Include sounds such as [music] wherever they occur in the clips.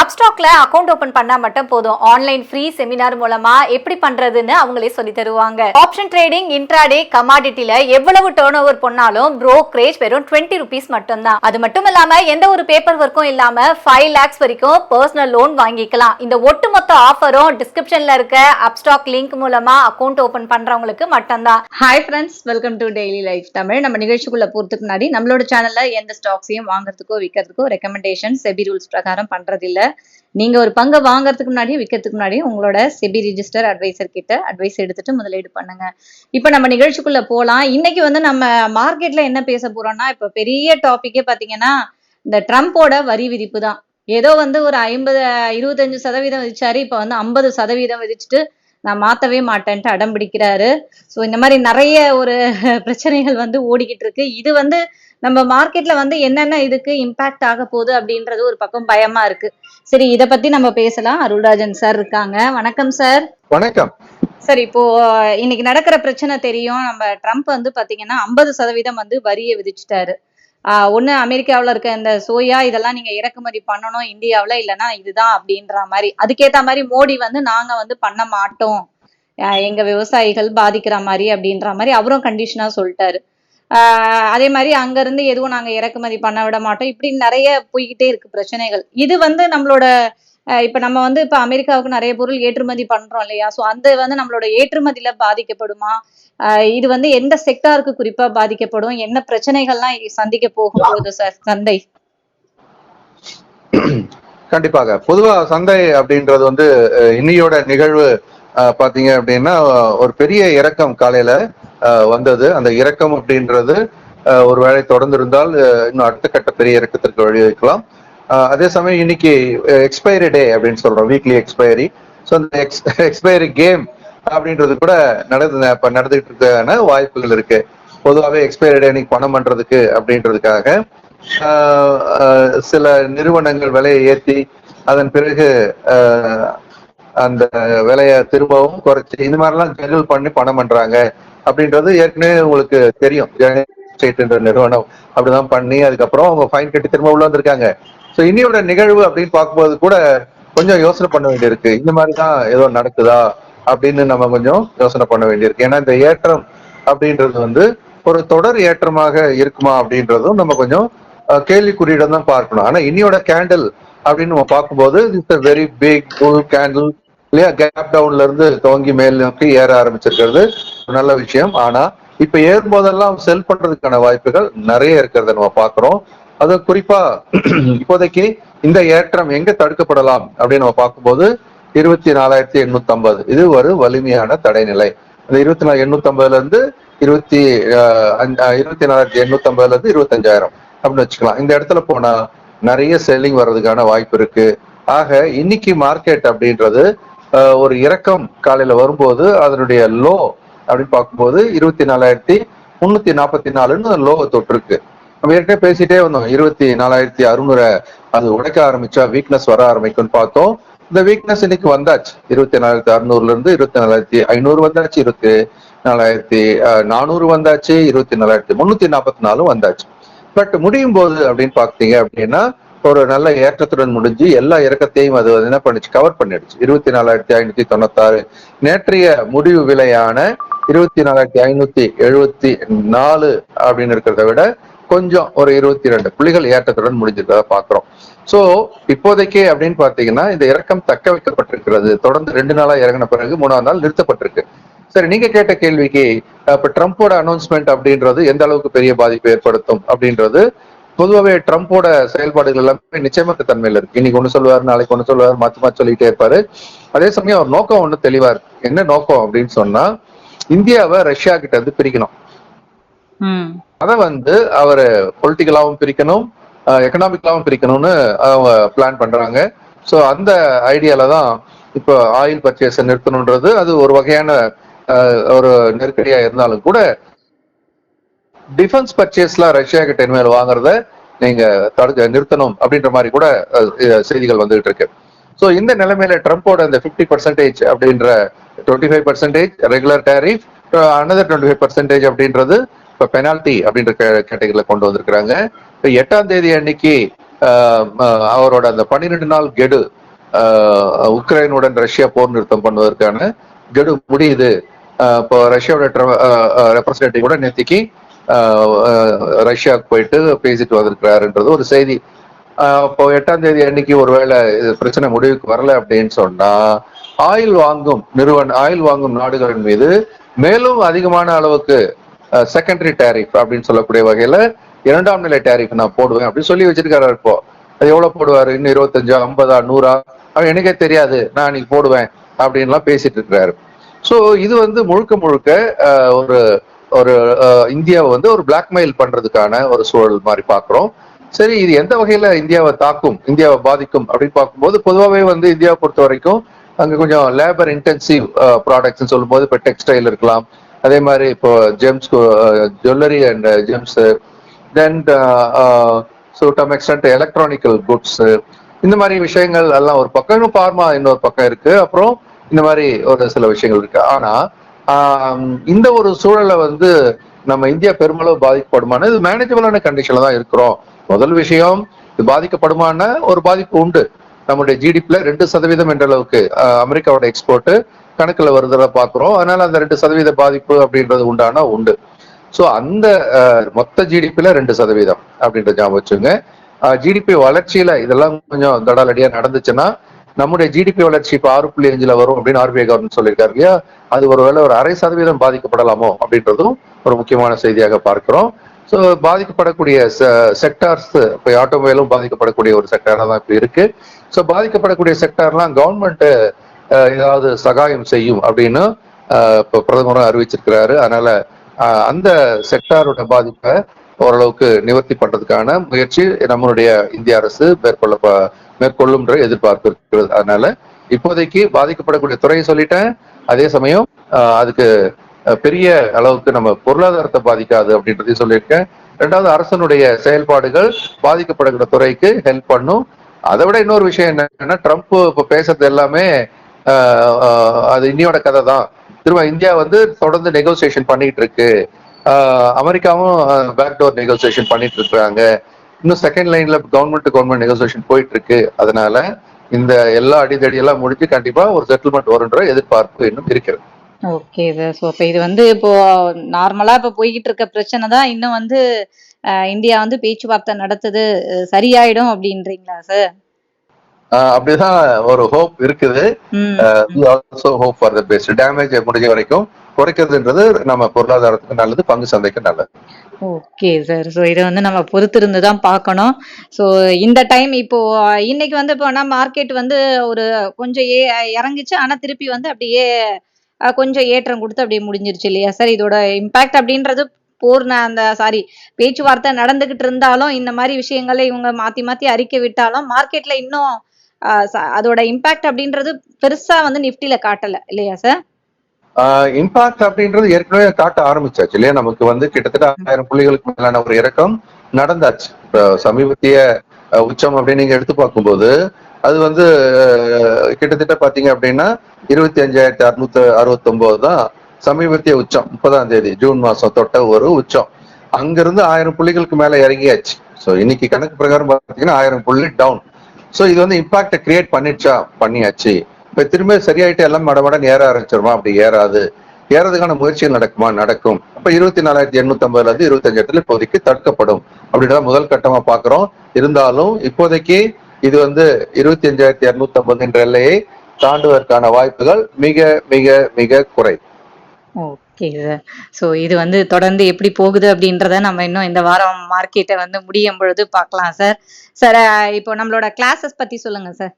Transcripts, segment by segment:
அப்ஸ்டாக்ல account open பண்ணா மட்டும் போதும். ஆன்லைன் ஃப்ரீ செமினார் மூலமா எப்படி பண்றதுன்னு அவங்களே சொல்லி தருவாங்க. ஆப்ஷன் ட்ரேடிங் இன்ட்ராடே கமாடிட்டில எவ்வளவு டேர்ன் ஓவர் பண்ணாலும் ப்ரோக்ரேஜ் வெறும் டுவெண்ட்டி ருபீஸ் மட்டும்தான். அது மட்டும் இல்லாம எந்த ஒரு பேப்பர் ஒர்க்கும் இல்லாம ஃபைவ் லேக்ஸ் வரைக்கும் பர்சனல் லோன் வாங்கிக்கலாம். இந்த ஒட்டுமொத்த ஆஃபரும் டிஸ்கிரிப்ஷன்ல இருக்க அப்ஸ்டாக் லிங்க் மூலமா அக்கவுண்ட் ஓபன் பண்றவங்களுக்கு மட்டும்தான். Hi friends welcome to daily life Tamil நம்ம நிகழ்ச்சிக்குள்ள போறதுக்கு முன்னாடி நம்மளோட சேனல்ல எந்த ஸ்டாக்ஸையும் வாங்குறதுக்கோ விற்கிறதுக்கோ ரெக்கமெண்டேஷன் செபி ரூல்ஸ் பிரகாரம் பண்றதில்லை. நீங்க ஒரு பங்கை வாங்குறதுக்கு முன்னாடி விற்கிறதுக்கு முன்னாடி உங்களோட செபி ரிஜிஸ்டர் அட்வைசர் கிட்ட அட்வைஸ் எடுத்துட்டு முதலீடு பண்ணுங்க. இப்ப நம்ம நிகழ்ச்சிக்குள்ள போலாம். இன்னைக்கு வந்து நம்ம மார்க்கெட்ல என்ன பேச போறோம்னா இப்போ பெரிய டாபிக்கே பாத்தீங்கன்னா இந்த ட்ரம்ப்போட வரி விதிப்பு தான். ஏதோ வந்து ஒரு ஐம்பது இருபத்தஞ்சு சதவீதம் விதிச்சாரு. இப்ப வந்து ஐம்பது சதவீதம் விதிச்சுட்டு நான் மாத்தவே மாட்டேன்ட்டு அடம் பிடிக்கிறாரு. ஸோ இந்த மாதிரி நிறைய ஒரு [laughs] பிரச்சனைகள் வந்து ஓடிக்கிட்டு இருக்கு. இது வந்து நம்ம மார்க்கெட்ல வந்து என்னென்ன இதுக்கு இம்பாக்ட் ஆக போகுது அப்படின்றது ஒரு பக்கம் பயமா இருக்கு. சரி இத பத்தி நம்ம பேசலாம். அருள்ராஜன் சார் இருக்காங்க. வணக்கம் சார் வணக்கம். சார் இப்போ இன்னைக்கு நடக்கிற பிரச்சனை தெரியும். நம்ம ட்ரம்ப் வந்து பாத்தீங்கன்னா ஐம்பது சதவீதம் வந்து வரியை விதிச்சிட்டாரு. ஆஹ் ஒண்ணு அமெரிக்காவுல இருக்க இந்த சோயா இதெல்லாம் நீங்க இறக்குமதி பண்ணணும் இந்தியாவுல இல்லைன்னா இதுதான் அப்படின்ற மாதிரி. அதுக்கேத்த மாதிரி மோடி வந்து நாங்க வந்து பண்ண மாட்டோம். எங்க விவசாயிகள் பாதிக்கிற மாதிரி அப்படின்ற மாதிரி அவரும் கண்டிஷனா சொல்லிட்டாரு. அதே மாதிரி அங்கிருந்து எதுவும் நாங்க இறக்குமதி பண்ண விட மாட்டோம். இப்படி நிறைய போய்கிட்டே இருக்கு பிரச்சனைகள். இது வந்து நம்மளோட இப்ப நம்ம வந்து இப்ப அமெரிக்காவுக்கு நிறைய பொருள் ஏற்றுமதி பண்றோம் இல்லையா? சோ அந்த வந்து நம்மளோட ஏற்றுமதியில பாதிக்கப்படுமா? இது வந்து எந்த செக்டாருக்கு குறிப்பா பாதிக்கப்படும்? என்ன பிரச்சனைகள்லாம் சந்திக்க போகும் போகுது சார்? சந்தை. கண்டிப்பாக. பொதுவா சந்தை அப்படின்றது வந்து இன்னையோட இன்னியோட நிகழ்வு பார்த்தீங்க பாத்தீங்க அப்படின்னா ஒரு பெரிய இறக்கம் காலையில. வந்தது. அந்த இறக்கம் அப்படின்றது ஒரு வேளை தொடர்ந்து இருந்தால் இன்னும் அடுத்த கட்ட பெரிய இறக்கத்திற்கு வழிவகுக்கலாம் அதே சமயம் இன்னைக்கு எக்ஸ்பைரி டே அப்படின்னு சொல்றோம் வீக்லி எக்ஸ்பைரி ஸோ அந்த எக்ஸ் எக்ஸ்பைரி கேம் அப்படின்றது கூட நடந்து இப்போ நடந்துகிட்டு இருக்கான வாய்ப்புகள் இருக்கு. பொதுவாகவே எக்ஸ்பைரி டே இன்னைக்கு பணம் பண்றதுக்கு அப்படின்றதுக்காக ஆஹ் சில நிறுவனங்கள் விலையை ஏற்றி அதன் பிறகு ஆஹ் அந்த விலையை திரும்பவும் குறைச்சி இந்த மாதிரிலாம் ஜெனரல் பண்ணி பணம் பண்றாங்க. அப்படின்றது ஏற்கனவே உங்களுக்கு தெரியும். ஸ்டேட்ன்ற நிறுவனம் அப்படிதான் பண்ணி அதுக்கப்புறம் அவங்க ஃபைன் கட்டி திரும்ப உள்ள வந்திருக்காங்க. ஸோ இனியோட நிகழ்வு அப்படின்னு பார்க்கும்போது கூட கொஞ்சம் யோசனை பண்ண வேண்டியிருக்கு. இந்த மாதிரி தான் ஏதோ நடக்குதா அப்படின்னு நம்ம கொஞ்சம் யோசனை பண்ண வேண்டியிருக்கு. ஏன்னா இந்த ஏற்றம் அப்படின்றது வந்து ஒரு தொடர் ஏற்றமாக இருக்குமா அப்படின்றதும் நம்ம கொஞ்சம் கேள்விக்குறியிடம் தான் பார்க்கணும். ஆனா இனியோட கேண்டில் அப்படின்னு நம்ம பார்க்கும்போது it's very big full candle இல்லையா? கேப் டவுன்ல இருந்து துவங்கி மேல் நோக்கி ஏற ஆரம்பிச்சிருக்கிறது. நல்ல விஷயம். ஆனா இப்ப ஏறும்போதெல்லாம் செல் பண்றதுக்கான வாய்ப்புகள் நிறைய இருக்கிறத நம்ம பாக்குறோம் அது குறிப்பா [clears throat] இப்போதைக்கு இந்த ஏற்றம் எங்க தடுக்கப்படலாம் அப்படின்னு நம்ம பார்க்கும்போது இருபத்தி நாலாயிரத்தி எண்ணூத்தி ஐம்பது இது ஒரு வலிமையான தடைநிலை. இந்த இருபத்தி நாலு எண்ணூத்தி ஐம்பதுல இருந்து இருபத்தி அஞ்ச- இருபத்தி நாலாயிரத்தி எண்ணூத்தி ஐம்பதுல இருந்து இருபத்தஞ்சாயிரம் அப்படின்னு வச்சுக்கலாம். இந்த இடத்துல போனா நிறைய செல்லிங் வர்றதுக்கான வாய்ப்பு இருக்கு. ஆக இன்னைக்கு மார்க்கெட் அப்படின்றது ஒரு இறக்கம் காலையில வரும்போது அதனுடைய லோ அப்படின்னு பார்க்கும்போது இருபத்தி நாலாயிரத்தி முன்னூத்தி நாற்பத்தி நாலுன்னு லோக தொட்டிருக்கு நம்ம ஏற்கனவே பேசிட்டே வந்தோம். இருபத்தி நாலாயிரத்தி அறுநூறு அது உடைக்க ஆரம்பிச்சா வீக்னஸ் வர ஆரம்பிக்கும்னு பார்த்தோம். இந்த வீக்னஸ் இன்னைக்கு வந்தாச்சு. இருபத்தி நாலாயிரத்தி அறுநூறுல இருந்து இருபத்தி நாலாயிரத்தி ஐநூறு வந்தாச்சு. இருபத்தி நாலாயிரத்தி நானூறு வந்தாச்சு. இருபத்தி நாலாயிரத்தி முன்னூத்தி நாற்பத்தி நாலும் வந்தாச்சு. பட் முடியும் போது அப்படின்னு பார்த்தீங்க அப்படின்னா ஒரு நல்ல ஏற்றத்துடன் முடிஞ்சு எல்லா இறக்கத்தையும் அது என்ன பண்ணிச்சு? கவர் பண்ணிடுச்சு. இருபத்தி நாலாயிரத்தி ஐநூத்தி தொண்ணூத்தாறு நேற்றைய முடிவு விலையான இருபத்தி நாலாயிரத்தி ஐநூத்தி எழுபத்தி நாலு அப்படின்னு இருக்கிறத விட கொஞ்சம் ஒரு இருபத்தி ரெண்டு புள்ளிகள் ஏற்றத்துடன் முடிஞ்சிருக்கிறத பாக்குறோம் சோ இப்போதைக்கு அப்படின்னு பாத்தீங்கன்னா இந்த இறக்கம் தக்க வைக்கப்பட்டிருக்கிறது. தொடர்ந்து ரெண்டு நாளா இறங்கின பிறகு மூணாவது நாள் நிறுத்தப்பட்டிருக்கு. சரி நீங்க கேட்ட கேள்விக்கு இப்ப ட்ரம்ப்போட அனௌன்ஸ்மெண்ட் அப்படின்றது எந்த அளவுக்கு பெரிய பாதிப்பு ஏற்படுத்தும் அப்படின்றது பொதுவாகவே ட்ரம்ப்போட செயல்பாடுகள் எல்லாமே நிச்சயமற்ற தன்மையில இருக்கு. இன்னைக்கு ஒன்று சொல்லுவார் நாளைக்கு ஒன்று சொல்லுவார் மாத்தி மாத்தி சொல்லிட்டே இருப்பாரு. அதே சமயம் அவர் நோக்கம் ஒண்ணு தெளிவா இருக்கு. என்ன நோக்கம் அப்படின்னு சொன்னா இந்தியாவை ரஷ்யா கிட்ட இருந்து பிரிக்கணும். அதை வந்து அவர் பொலிட்டிக்கலாவும் பிரிக்கணும் எக்கனாமிக்கலாவும் பிரிக்கணும்னு அவங்க பிளான் பண்றாங்க. ஸோ அந்த ஐடியால தான் இப்போ ஆயில் பர்ச்சேஸை நிறுத்தணுன்றது அது ஒரு வகையான ஒரு நெருக்கடியா இருந்தாலும் கூட டிஃபென்ஸ் பர்ச்சேஸ்லாம் ரஷ்யா கிட்ட இனிமேல் வாங்குறத நீங்க தடுக்க நிறுத்தணும் அப்படின்ற மாதிரி கூட செய்திகள் வந்துகிட்டு இருக்கு. ஸோ இந்த நிலைமையில ட்ரம்ப்போட இந்த ஃபிஃப்டி பர்சன்டேஜ் அப்படின்ற twenty five percentage regular tariff another twenty five percentage அப்படின்றது இப்போ பெனால்டி அப்படின்ற கேட்டகரியில் கொண்டு வந்திருக்கிறாங்க. இப்போ எட்டாம் தேதி அன்னைக்கு ஆஹ் அவரோட அந்த பன்னிரெண்டு நாள் கெடு ஆஹ் உக்ரைனுடன் ரஷ்யா போர் நிறுத்தம் பண்ணுவதற்கான கெடு முடியுது. இப்போ ரஷ்யாவோட ரெப்ரஸன்டேட்டிவ் கூட நேத்திக்கு ரஷ்யாவுக்கு போயிட்டு பேசிட்டு வந்திருக்கிறாருன்றது ஒரு செய்தி. இப்போ எட்டாம் தேதி அன்னைக்கு ஒருவேளை இது பிரச்சனை முடிவுக்கு வரல அப்படின்னு சொன்னா ஆயில் வாங்கும் நிறுவன ஆயில் வாங்கும் நாடுகளின் மீது மேலும் அதிகமான அளவுக்கு செகண்டரி டேரிஃப் அப்படின்னு சொல்லக்கூடிய வகையில இரண்டாம் நிலை டேரிஃப் நான் போடுவேன் அப்படின்னு சொல்லி வச்சிருக்காரு இப்போ. அது எவ்வளவு போடுவாரு? இன்னும் இருபத்தஞ்சா ஐம்பதா நூறா? அவன் எனக்கே தெரியாது. நான் இன்னைக்கு போடுவேன் அப்படின்லாம் பேசிட்டு இருக்கிறாரு. ஸோ இது வந்து முழுக்க முழுக்க ஒரு ஒரு இந்தியாவை வந்து ஒரு பிளாக்மெயில் பண்றதுக்கான ஒரு சூழல் மாதிரி பாக்குறோம் சரி இது எந்த வகையில இந்தியாவை தாக்கும் இந்தியாவை பாதிக்கும் அப்படின்னு பார்க்கும்போது பொதுவாகவே வந்து இந்தியாவை பொறுத்த வரைக்கும் அங்க கொஞ்சம் லேபர் இன்டென்சிவ் ப்ராடக்ட்ஸ் சொல்லும்போது இப்போ டெக்ஸ்டைல் இருக்கலாம். அதே மாதிரி இப்போ gems jewellery and gems then so டம் எக்ஸ்டன்ட் எலக்ட்ரானிக்கல் குட்ஸ் இந்த மாதிரி விஷயங்கள் எல்லாம் ஒரு பக்கம். இன்னும் பார்மா இன்னொரு பக்கம் இருக்கு. அப்புறம் இந்த மாதிரி ஒரு சில விஷயங்கள் இருக்கு. ஆனா இந்த ஒரு சூழலை வந்து நம்ம இந்தியா பெருமளவு பாதிக்கப்படுமான இது மேனேஜபிளான கண்டிஷன்ல தான் இருக்கிறோம். முதல் விஷயம் இது பாதிக்கப்படுமான ஒரு பாதிப்பு உண்டு. நம்முடைய ஜிடிபில ரெண்டு சதவீதம் என்ற அளவுக்கு அமெரிக்காவோட எக்ஸ்போர்ட் கணக்குல வருதுல பாக்குறோம் அதனால அந்த ரெண்டு சதவீத பாதிப்பு அப்படின்றது உண்டானா உண்டு. ஸோ அந்த மொத்த ஜிடிபில ரெண்டு சதவீதம் அப்படின்றத ஞாபகம் வச்சுங்க. ஜிடிபி வளர்ச்சியில இதெல்லாம் கொஞ்சம் தடாலடியா நடந்துச்சுன்னா நம்முடைய ஜிடிபி வளர்ச்சி இப்போ ஆறு புள்ளி அஞ்சுல வரும் அப்படின்னு ஆர்பிஐ கவர்மெண்ட் சொல்லியிருக்காரு இல்லையா? அது ஒருவேளை ஒரு அரை சதவீதம் பாதிக்கப்படலாமோ அப்படின்றதும் ஒரு முக்கியமான செய்தியாக பார்க்கிறோம். ஸோ பாதிக்கப்படக்கூடிய செக்டார்ஸ் இப்போ ஆட்டோமொபைலும் பாதிக்கப்படக்கூடிய ஒரு செக்டாராக தான் இப்போ இருக்கு. ஸோ பாதிக்கப்படக்கூடிய செக்டார்லாம் கவர்மெண்ட் ஏதாவது சகாயம் செய்யும் அப்படின்னு இப்போ பிரதமரும் அறிவிச்சிருக்கிறாரு. அதனால அஹ், அந்த செக்டாரோட பாதிப்பை ஓரளவுக்கு நிவர்த்தி பண்றதுக்கான முயற்சி நம்மளுடைய இந்திய அரசு மேற்கொள்ள மேற்கொள்ளும் மேற்கொள்ளும்ன்ற எதிர்பார்ப்பு இருக்கிறது. அதனால இப்போதைக்கு பாதிக்கப்படக்கூடிய துறையை சொல்லிட்டேன். அதே சமயம் அதுக்கு பெரிய அளவுக்கு நம்ம பொருளாதாரத்தை பாதிக்காது அப்படின்றதையும் சொல்லியிருக்கேன். ரெண்டாவது அரசனுடைய செயல்பாடுகள் பாதிக்கப்படுகிற துறைக்கு ஹெல்ப் பண்ணும். அதை விட இன்னொரு விஷயம் என்னன்னா ட்ரம்ப் இப்போ பேசுறது எல்லாமே அது இன்னியோட கதை தான். திரும்ப இந்தியா வந்து தொடர்ந்து நெகோசியேஷன் பண்ணிட்டு இருக்கு. ஆஹ், அமெரிக்காவும் பேக்டோர் நெகோசியேஷன் பண்ணிட்டு இருக்காங்க இன்னும் செகண்ட் லைன்ல கவர்மெண்ட் டு கவர்மெண்ட் நெகோசியேஷன் போயிட்டு இருக்கு. அதனால இந்த எல்லா அடிதடி எல்லாம் முடிஞ்சு கண்டிப்பா ஒரு செட்டில்மெண்ட் வரும்ன்ற எதிர்பார்ப்பு இன்னும் இருக்கிறது. ஓகே சார் ஸோ இப்போ இது வந்து இப்போ நார்மலா இப்போ போய்கிட்டு இருக்க பிரச்சனை தான் இன்னும் வந்து இந்தியா வந்து பேச்சுவார்த்தை நடத்துது சரியாயிடும் அப்படின்றீங்களா சார் அப்படிதான் ஒரு ஹோப் இருக்குது. Also hope for the best damage முடிஞ்ச வரைக்கும் குறைக்கிறதுன்றது நம்ம பொருளாதாரத்துக்கு நல்லது பங்கு சந்தைக்கு நல்லது. ஓகே சார் ஸோ இதை வந்து நம்ம பொறுத்திருந்து தான் பார்க்கணும். ஸோ இந்த டைம் இப்போ இன்னைக்கு வந்து இப்போ நான் மார்க்கெட் வந்து ஒரு கொஞ்சம் ஏ இறங்குச்சு ஆனால் திருப்பி வந்து அப்படியே கொஞ்சம் ஏற்றம் கொடுத்து அப்படியே முடிஞ்சிருச்சு இல்லையா? சார் இதோட இம்பாக்ட் அப்படின்றது போர்ன அந்த சாரி பேச்சுவார்த்தை நடந்துகிட்டு இருந்தாலும் இந்த மாதிரி விஷயங்களை இவங்க மாத்தி மாத்தி அறிக்கை விட்டாலும் மார்க்கெட்ல இன்னும் அதோட இம்பாக்ட் அப்படின்றது பெருசா வந்து நிப்டில காட்டல இல்லையா சார் இம்பாக்ட் அப்படின்றது ஏற்கனவே காட்ட ஆரம்பிச்சாச்சு இல்லையா? நமக்கு வந்து கிட்டத்தட்ட ஆயிரம் புள்ளிகளுக்கு மேலான ஒரு இறக்கம் நடந்தாச்சு. சமீபத்திய உச்சம் அப்படின்னு நீங்க எடுத்து பார்க்கும்போது அது வந்து கிட்டத்தட்ட பாத்தீங்க அப்படின்னா இருபத்தி அஞ்சாயிரத்தி அறுநூத்தி அறுபத்தி தான் சமீபத்திய உச்சம். முப்பதாம் தேதி ஜூன் மாசம் தொட்ட ஒரு உச்சம். அங்கிருந்து ஆயிரம் புள்ளிகளுக்கு மேல இறங்கியாச்சு. ஸோ இன்னைக்கு கணக்கு பிரகாரம் பாத்தீங்கன்னா ஆயிரம் புள்ளி டவுன் ஸோ இது வந்து இம்பாக்ட கிரியேட் பண்ணிடுச்சா? பண்ணியாச்சு. இப்ப திரும்ப சரியாயிட்டு எல்லாம் மடமடன் ஏற ஆரம்பிச்சிருமா? அப்படி ஏறாது. ஏறதுக்கான முயற்சிகள் நடக்குமா? நடக்கும். அப்ப இருபத்தி நாலாயிரத்தி எண்ணூத்தி ஐம்பதுல இருந்து இருபத்தஞ்சாயிரத்துல இப்போதைக்கு தடுக்கப்படும். அப்படின்றத முதல் கட்டமா பாக்குறோம் இருந்தாலும் இப்போதைக்கு இது வந்து இருபத்தி அஞ்சாயிரத்தி இருநூத்தி ஐம்பது என்ற எல்லையை தாண்டுவதற்கான வாய்ப்புகள் மிக மிக மிக குறை. ஓகே. சார் ஸோ இது வந்து தொடர்ந்து எப்படி போகுது அப்படின்றத நம்ம இன்னும் இந்த வாரம் மார்க்கெட்டை வந்து முடியும் பொழுது பார்க்கலாம் சார் சார் இப்போ நம்மளோட கிளாஸஸ் பத்தி சொல்லுங்க சார்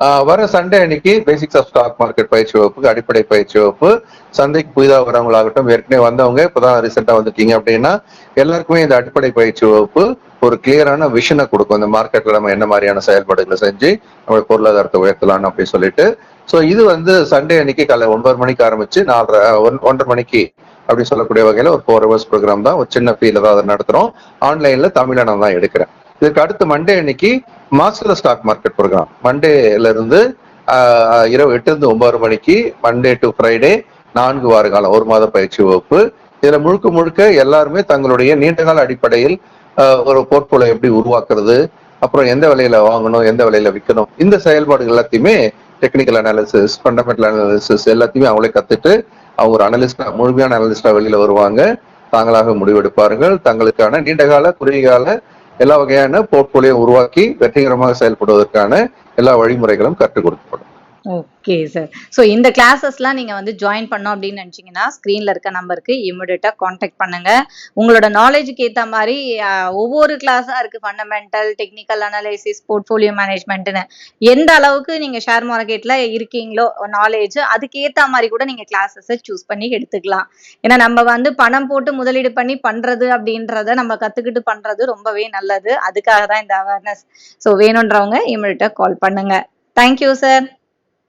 வர சண்டே அன்னைக்கு பேசிக்ஸ் ஆஃப் ஸ்டாக் மார்க்கெட் பயிற்சி வகுப்பு அடிப்படை பயிற்சி வகுப்பு சந்தைக்கு புதிதாக வரவங்களாகட்டும் ஏற்கனவே வந்தவங்க இப்போதான் ரீசெண்டாக வந்துட்டீங்க அப்படின்னா எல்லாருக்குமே இந்த அடிப்படை பயிற்சி வகுப்பு ஒரு கிளியரான விஷனை கொடுக்கும். இந்த மார்க்கெட்ல நம்ம என்ன மாதிரியான செயல்பாடுகளை செஞ்சு நம்ம பொருளாதாரத்தை உயர்த்தலாம் அப்படின்னு சொல்லிட்டு. ஸோ இது வந்து சண்டே அன்னைக்கு காலை ஒன்பது மணிக்கு ஆரம்பிச்சு நாலரை ஒன்- ஒன்றரை மணிக்கு அப்படி சொல்லக்கூடிய வகையில ஒரு ஃபோர் ஹவர்ஸ் ப்ரோக்ராம் தான். ஒரு சின்ன ஃபீல தான் அதை நடத்துறோம். ஆன்லைன்ல தமிழை நான் தான் எடுக்கிறேன். இதுக்கு அடுத்து மண்டே அன்னைக்கு மாஸ்டர் ஸ்டாக் மார்க்கெட் ப்ரோக்ராம் மண்டேல இருந்து இரவு எட்டு இருந்து ஒன்பது மணிக்கு மண்டே டு ஃப்ரைடே நான்கு வார காலம் ஒரு மாத பயிற்சி வகுப்பு. இதுல முழுக்க முழுக்க எல்லாருமே தங்களுடைய நீண்டகால அடிப்படையில் ஒரு போர்ட்போலியோ எப்படி உருவாக்குறது அப்புறம் எந்த விலையில வாங்கணும் எந்த விலையில விற்கணும் இந்த செயல்பாடுகள் எல்லாத்தையுமே டெக்னிக்கல் அனாலிசிஸ் ஃபண்டமெண்டல் அனாலிசிஸ் எல்லாத்தையுமே அவங்களே கத்துட்டு அவங்க ஒரு அனலிஸ்டா முழுமையான அனலிஸ்டா வெளியில வருவாங்க. தாங்களாக முடிவெடுப்பார்கள். தங்களுக்கான நீண்டகால குறுகிய கால எல்லா வகையான போர்ட்போலியோ உருவாக்கி வெற்றிகரமாக செயல்படுவதற்கான எல்லா வழிமுறைகளும் கற்றுக் கொடுக்கப்படும். ஓகே சார் ஸோ இந்த கிளாஸஸ்லாம் நீங்கள் வந்து ஜாயின் பண்ணோம் அப்படின்னு நினச்சிங்கன்னா ஸ்க்ரீனில் இருக்க நம்பருக்கு இமிடியட்டாக காண்டாக்ட் பண்ணுங்க. உங்களோட நாலேஜுக்கு ஏற்ற மாதிரி ஒவ்வொரு கிளாஸாக இருக்குது ஃபண்டமெண்டல் டெக்னிக்கல் அனலைசிஸ் போர்ட்ஃபோலியோ மேனேஜ்மெண்ட்டுன்னு எந்த அளவுக்கு நீங்கள் ஷேர் மார்க்கெட்டில் இருக்கீங்களோ நாலேஜ் அதுக்கேற்ற மாதிரி கூட நீங்கள் கிளாஸஸை சூஸ் பண்ணி எடுத்துக்கலாம். ஏன்னா நம்ம வந்து பணம் போட்டு முதலீடு பண்ணி பண்ணுறது அப்படின்றத நம்ம கற்றுக்கிட்டு பண்ணுறது ரொம்பவே நல்லது. அதுக்காக தான் இந்த அவேர்னஸ் ஸோ வேணுன்றவங்க இமிடியட்டாக கால் பண்ணுங்க. Thank you sir